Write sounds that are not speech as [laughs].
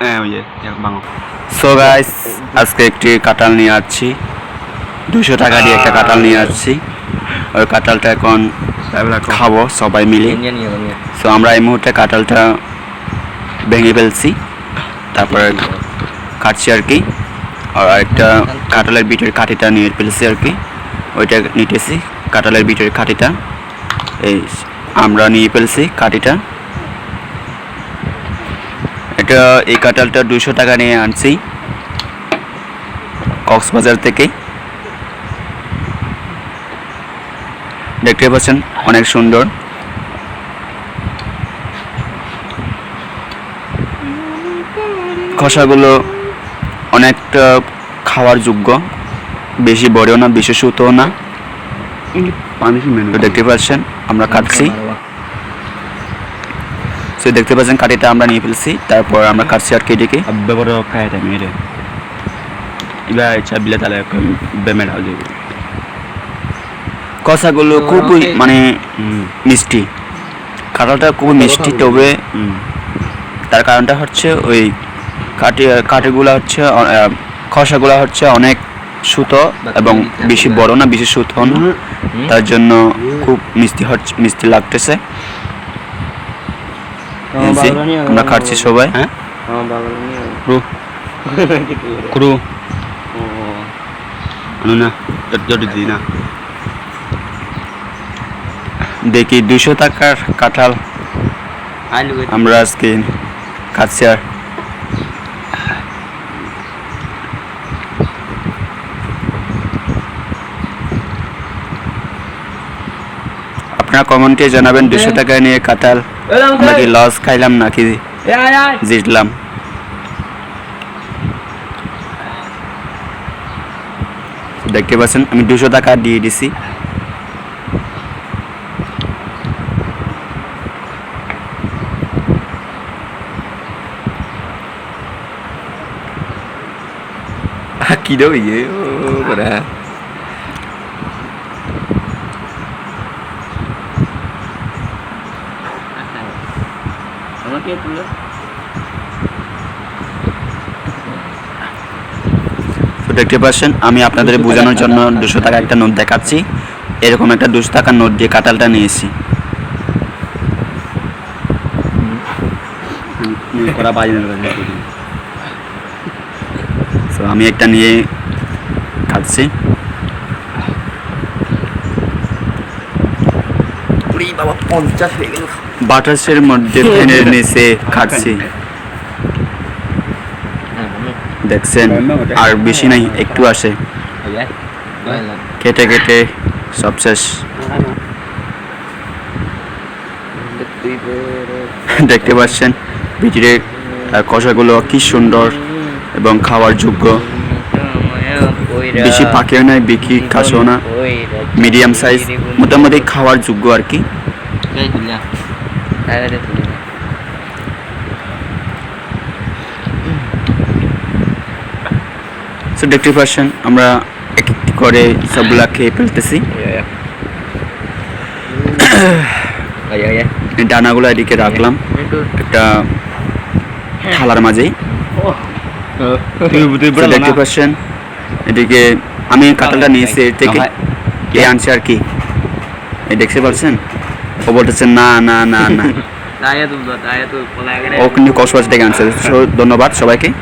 হ্যাঁ ওই যে সো গাইস আজকে একটি কাঁঠাল নিয়ে আসছি। দুশো টাকা দিয়ে একটা কাঁঠাল নিয়ে আসছি। ওই কাঁঠালটা এখন খাব সবাই মিলে। সো আমরা এই মুহূর্তে কাঁঠালটা ভেঙে ফেলছি। তারপরে কাটছি আর কি। আর একটা কাঁঠালের বিটের কাঠিটা নিয়ে ফেলছি আর কি। ওইটা নিতেছি কাঁঠালের বিটের কাঠিটা এই আমরা নিয়ে ফেলছি কাঠিটা এটা এই কাঁঠালটা দুশো টাকা নিয়ে আনছি। কক্সবাজার থেকে। দেখতে পাচ্ছেন অনেক সুন্দর। খসাগুলো অনেকটা খাওয়ার যোগ্য। বেশি বড়ও না বেশি সুতোও না। দেখতে পাচ্ছেন আমরা কাটছি সে দেখতে পাচ্ছেন কাটিটা আমরা নিয়ে ফেলছি। তারপর আমরা কাটছি আর কেটিকে ব্যবহার খায় টাইম এটা এবার চাবিলে তাহলে বেমের হবে কষাগুলো খুবই মানে মিষ্টি। কাঁঠালটা খুবই মিষ্টি তবে তার কারণটা হচ্ছে ওই কাঠি কাঠিগুলো হচ্ছে খসাগুলো হচ্ছে অনেক সুতো এবং বেশি বড় না বেশি সুতো না। তার জন্য খুব মিষ্টি হচ্ছে মিষ্টি লাগতেছে। এই যে, আমরা খাচ্ছি সবাই। হ্যাঁ? ক্রু। [laughs] ক্রু। আনু না জটি না। দেখি দুশো টাকার কাঁঠাল আমরা আজকে খাচ্ছি আর। আপনারা কমেন্টে জানাবেন দুশো টাকা নিয়ে কাঁঠাল আমরা লস খাইলাম নাকি জিতলাম দেখতে পাচ্ছেন আমি দুশো টাকা দিয়ে দিছি Aqui đâu vậy? Bà đã. তো দেখতে পাচ্ছেন, আমি আপনাদের বোঝানোর জন্য দুশো টাকা একটা নোট দেখাচ্ছি। এরকম একটা দুশো টাকার নোট দিয়ে কাঁঠালটা নিয়েছি। করা আমি একটা নিয়ে খাচ্ছি বাবা, পঞ্চাশ হয়ে গেল। বাতাসের মধ্যে ফ্যানের নিচে খাচ্ছি দেখছেন, আর বেশি নাই, একটু আসে। কেটে কেটে সব শেষ। দেখতে পাচ্ছেন, ভিতরে কষাগুলো কি সুন্দর এবং খাওয়ার যোগ্য। বেশি পাকেও নাই বেশি কাছেও না। মিডিয়াম সাইজ মোটামুটি খাওয়ার যোগ্য আর কি। সো দেখতে পাচ্ছেন আমরা এক একটি করে সবগুলা খেয়ে ফেলতেছি। ডানাগুলো এদিকে রাখলাম। একটা থালার মাঝেই। দেখতে পাচ্ছেন [laughs] এদিকে আমি কাঁঠালটা নিয়েছি এর থেকে কে আনছে আর কি? এই দেখতে পাচ্ছেন? ও বলতেছে না না না না। [laughs] ও কিন্তু কক্সবাজার থেকে আনছে [laughs] সো ধন্যবাদ সবাইকে।